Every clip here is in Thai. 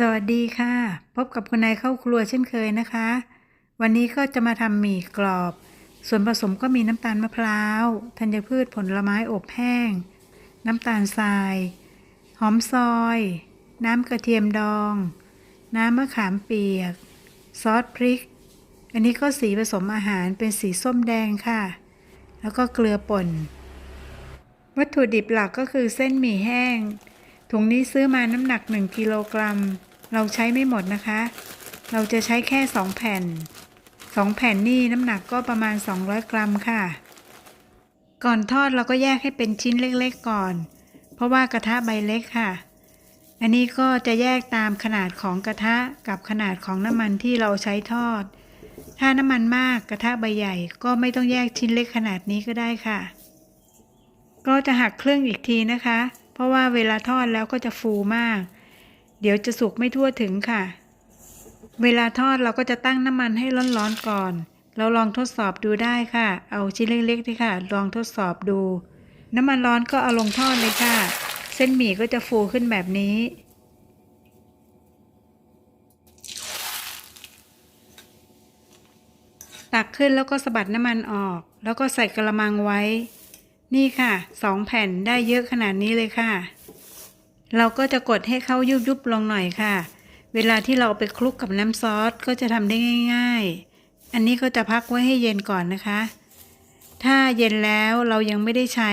สวัสดีค่ะ พบกับคุณนายเข้าครัวเช่นเคยนะคะ วันนี้ก็จะมาทำหมี่กรอบ ส่วนผสมก็มีน้ำตาลมะพร้าวธัญพืชผลไม้อบแห้ง น้ำตาลทราย หอมซอย น้ำกระเทียมดอง น้ำมะขามเปียก ซอสพริก อันนี้ก็สีผสมอาหารเป็นสีส้มแดงค่ะ แล้วก็เกลือป่น วัตถุดิบหลักก็คือเส้นหมี่แห้งถุงนี้ซื้อมาน้ำหนัก 1 กิโลกรัม เราใช้ไม่หมดนะคะ เราจะใช้แค่ 2 แผ่น 2 แผ่นนี่น้ำหนักก็ประมาณ 200 กรัมค่ะ ก่อนทอดเราก็แยกให้เป็นชิ้นเล็กๆก่อน เพราะว่ากระทะใบเล็กค่ะ อันนี้ก็จะแยกตามขนาดของกระทะกับขนาดของน้ำมันที่เราใช้ทอด ถ้าน้ำมันมากกระทะใบใหญ่ ก็ไม่ต้องแยกชิ้นเล็กขนาดนี้ก็ได้ค่ะ ก็จะหักครึ่งอีกทีนะคะ เพราะว่าเวลาทอดแล้วก็จะฟูมาก ดี๋ยวจะสุกไม่ทั่วถึงค่ะ เวลาทอดเราก็จะตั้งน้ำมันให้ร้อนๆก่อน เราลองทดสอบดูได้ค่ะ เอาชิ้นเล็กๆที่ค่ะ ลองทดสอบดู น้ำมันร้อนก็เอาลงทอดเลยค่ะ เส้นหมี่ก็จะฟูขึ้นแบบนี้ตักขึ้นแล้วก็สะบัดน้ำมันออก แล้วก็ใส่กระมังไว้ นี่ค่ะสองแผ่นได้เยอะขนาดนี้เลยค่ะ เราก็จะกดให้เขายุบยุบๆลงหน่อยค่ะ เวลาที่เราไปคลุกกับน้ำซอสก็จะทำได้ง่าย ๆ อันนี้ก็จะพักไว้ให้เย็นก่อนนะคะ ถ้าเย็นแล้วเรายังไม่ได้ใช้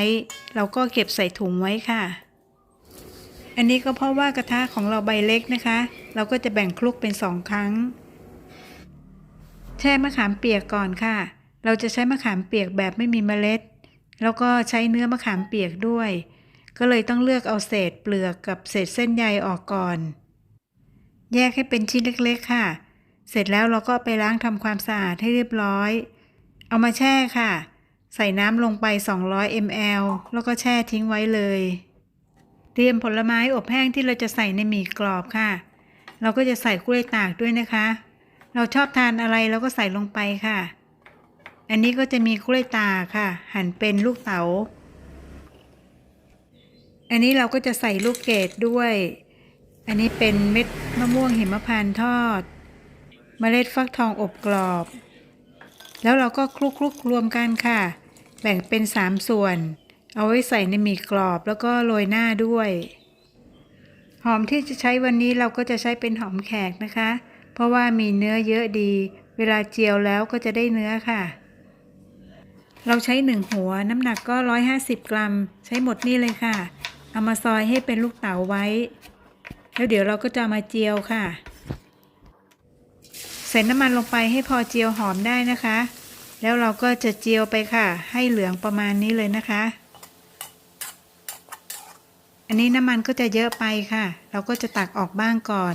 เราก็เก็บใส่ถุงไว้ค่ะ อันนี้ก็เพราะว่ากระทะของเราใบเล็กนะคะ เราก็จะแบ่งคลุกเป็นสองครั้ง แช่มะขามเปียกก่อนค่ะ เราจะใช้มะขามเปียกแบบไม่มีเมล็ด แล้วก็ใช้เนื้อมะขามเปียกด้วย ก็เลยต้องเลือกเอาเศษเปลือกกับเศษเส้นใยออกก่อน แยกให้เป็นชิ้นเล็กๆค่ะ เสร็จแล้วเราก็ไปล้างทำความสะอาดให้เรียบร้อย เอามาแช่ค่ะ ใส่น้ำลงไป 200 ml แล้วก็แช่ทิ้งไว้เลย เตรียมผลไม้อบแห้งที่เราจะใส่ในหมี่กรอบค่ะ เราก็จะใส่กล้วยตากด้วยนะคะ เราชอบทานอะไรเราก็ใส่ลงไปค่ะ อันนี้ก็จะมีกล้วยตากค่ะ หั่นเป็นลูกเต๋า อันนี้เราก็จะใส่ลูกเกดด้วย อันนี้เป็นเม็ดมะม่วงหิมพานต์ทอด เมล็ดฟักทองอบกรอบ แล้วเราก็คลุกคลุกรวมกันค่ะ แบ่งเป็น 3 ส่วน เอาไว้ใส่ในหมี่กรอบแล้วก็โรยหน้าด้วย หอมที่จะใช้วันนี้เราก็จะใช้เป็นหอมแขกนะคะ เพราะว่ามีเนื้อเยอะดี เวลาเจียวแล้วก็จะได้เนื้อค่ะเราใช้หนึ่งหัวน้ำหนักก็ 150 กรัม ใช้หมดนี่เลยค่ะ เอามาซอยให้เป็นลูกเต๋าไว้ แล้วเดี๋ยวเราก็จะมาเจียวค่ะ ใส่น้ำมันลงไปให้พอเจียวหอมได้นะคะ แล้วเราก็จะเจียวไปค่ะ ให้เหลืองประมาณนี้เลยนะคะ อันนี้น้ำมันก็จะเยอะไปค่ะ เราก็จะตักออกบ้างก่อน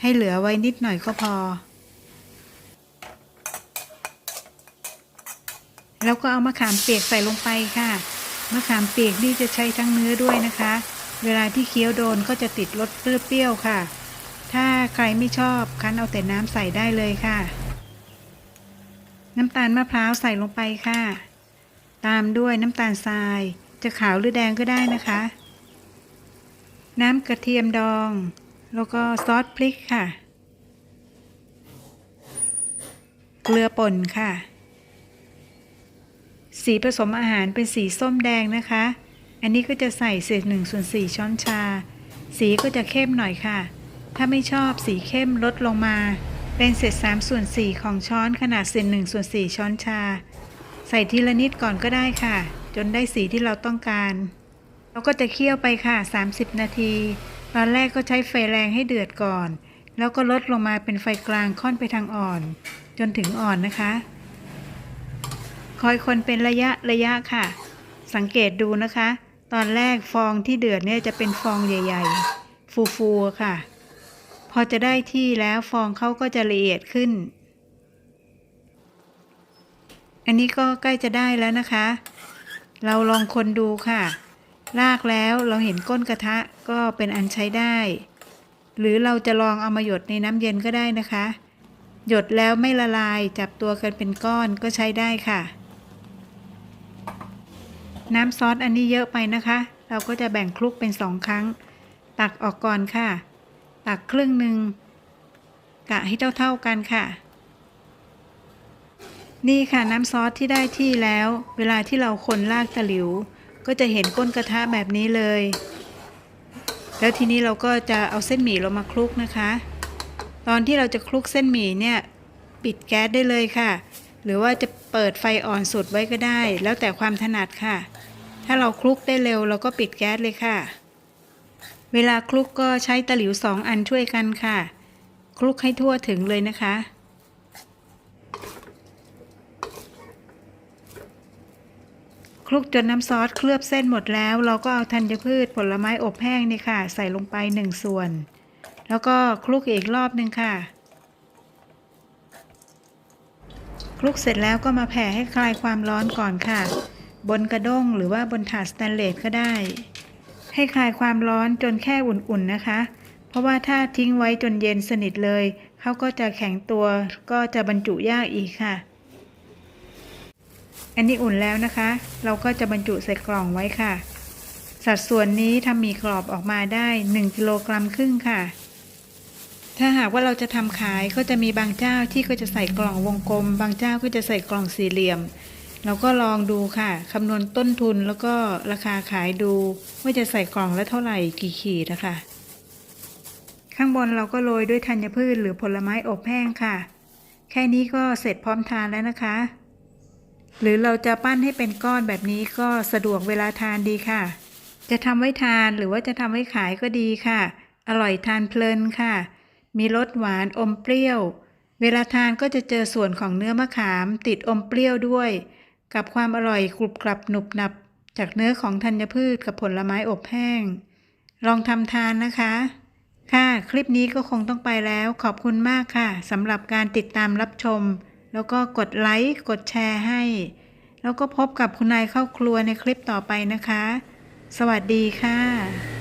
ให้เหลือไว้นิดหน่อยก็พอ แล้วก็เอามะขามเปียกใส่ลงไปค่ะ มะขามเปียกนี่จะใช้ทั้งเนื้อด้วยนะคะ เวลาที่เคี้ยวโดนก็จะติดรสเปรี้ยวๆค่ะ ถ้าใครไม่ชอบคั้นเอาแต่น้ำใส่ได้เลยค่ะ น้ำตาลมะพร้าวใส่ลงไปค่ะ ตามด้วยน้ำตาลทราย จะขาวหรือแดงก็ได้นะคะ น้ำกระเทียมดอง แล้วก็ซอสพริกค่ะ เกลือป่นค่ะ สีผสมอาหารเป็นสีส้มแดงนะคะ อันนี้ก็จะใส่เศษหนึ่งส่วนสี่ช้อนชา สีก็จะเข้มหน่อยค่ะ ถ้าไม่ชอบสีเข้มลดลงมา เป็นเศษสามส่วนสี่ของช้อนขนาดเศษหนึ่งส่วนสี่ช้อนชา ใส่ทีละนิดก่อนก็ได้ค่ะ จนได้สีที่เราต้องการเราก็จะเคี่ยวไปค่ะ 30 นาที ตอนแรกก็ใช้ไฟแรงให้เดือดก่อน แล้วก็ลดลงมาเป็นไฟกลางค่อนไปทางอ่อน จนถึงอ่อนนะคะ คอยคนเป็นระยะระยะค่ะ สังเกตดูนะคะ ตอนแรกฟองที่เดือดเนี่ยจะเป็นฟองใหญ่ ๆ ฟูๆค่ะ พอจะได้ที่แล้วฟองเขาก็จะละเอียดขึ้น อันนี้ก็ใกล้จะได้แล้วนะคะ เราลองคนดูค่ะ ลากแล้วเราเห็นก้นกระทะก็เป็นอันใช้ได้ หรือเราจะลองเอามาหยดในน้ำเย็นก็ได้นะคะหยดแล้วไม่ละลายจับตัวกันเป็นก้อนก็ใช้ได้ค่ะ น้ำซอสอันนี้เยอะไปนะคะ เราก็จะแบ่งคลุกเป็นสองครั้ง ตักออกก่อนค่ะ ตักครึ่งหนึ่งกะให้เท่าๆกันค่ะ นี่ค่ะน้ำซอสที่ได้ที่แล้ว เวลาที่เราคนลากตะหลิว ก็จะเห็นก้นกระทะแบบนี้เลย แล้วทีนี้เราก็จะเอาเส้นหมี่เรามาคลุกนะคะ ตอนที่เราจะคลุกเส้นหมี่เนี่ย ปิดแก๊สได้เลยค่ะ หรือว่าจะเปิดไฟอ่อนสุดไว้ก็ได้ แล้วแต่ความถนัดค่ะ ถ้าเราคลุกได้เร็วเราก็ปิดแก๊สเลยค่ะ เวลาคลุกก็ใช้ตะหลิวสองอันช่วยกันค่ะ คลุกให้ทั่วถึงเลยนะคะคลุกจนน้ำซอสเคลือบเส้นหมดแล้ว เราก็เอาธัญพืชผลไม้อบแห้งนี่ค่ะ ใส่ลงไปหนึ่งส่วน แล้วก็คลุกอีกรอบหนึ่งค่ะ คลุกเสร็จแล้วก็มาแผ่ให้คลายความร้อนก่อนค่ะ บนกระด้งหรือว่าบนถาดสแตนเลสก็ได้ ให้คลายความร้อนจนแค่อุ่นๆนะคะ เพราะว่าถ้าทิ้งไว้จนเย็นสนิทเลยเขาก็จะแข็งตัวก็จะบรรจุยากอีกค่ะ อันนี้อุ่นแล้วนะคะ เราก็จะบรรจุใส่กล่องไว้ค่ะ สัดส่วนนี้ทำหมีกรอบออกมาได้ 1กิโลกรัมครึ่งค่ะ ถ้าหากว่าเราจะทำขายก็จะมีบางเจ้าที่ก็จะใส่กล่องวงกลม บางเจ้าก็จะใส่กล่องสี่เหลี่ยม เราก็ลองดูค่ะคำนวณต้นทุนแล้วก็ราคาขายดูว่าจะใส่กล่องละเท่าไหร่กี่ขีดนะคะ ข้างบนเราก็โรยด้วยธัญพืชหรือผลไม้อบแห้งค่ะ แค่นี้ก็เสร็จพร้อมทานแล้วนะคะ หรือเราจะปั้นให้เป็นก้อนแบบนี้ก็สะดวกเวลาทานดีค่ะ จะทำไว้ทานหรือว่าจะทำไว้ขายก็ดีค่ะ อร่อยทานเพลินค่ะ มีรสหวานอมเปรี้ยว เวลาทานก็จะเจอส่วนของเนื้อมะขามติดอมเปรี้ยวด้วย กับความอร่อยกรุบกรับหนุบหนับ จากเนื้อของธัญพืชกับผลไม้อบแห้ง ลองทำทานนะคะ ค่ะคลิปนี้ก็คงต้องไปแล้วขอบคุณมากค่ะสำหรับการติดตามรับชม แล้วก็กดไลค์กดแชร์ให้ แล้วก็พบกับคุณนายเข้าครัวในคลิปต่อไปนะคะ สวัสดีค่ะ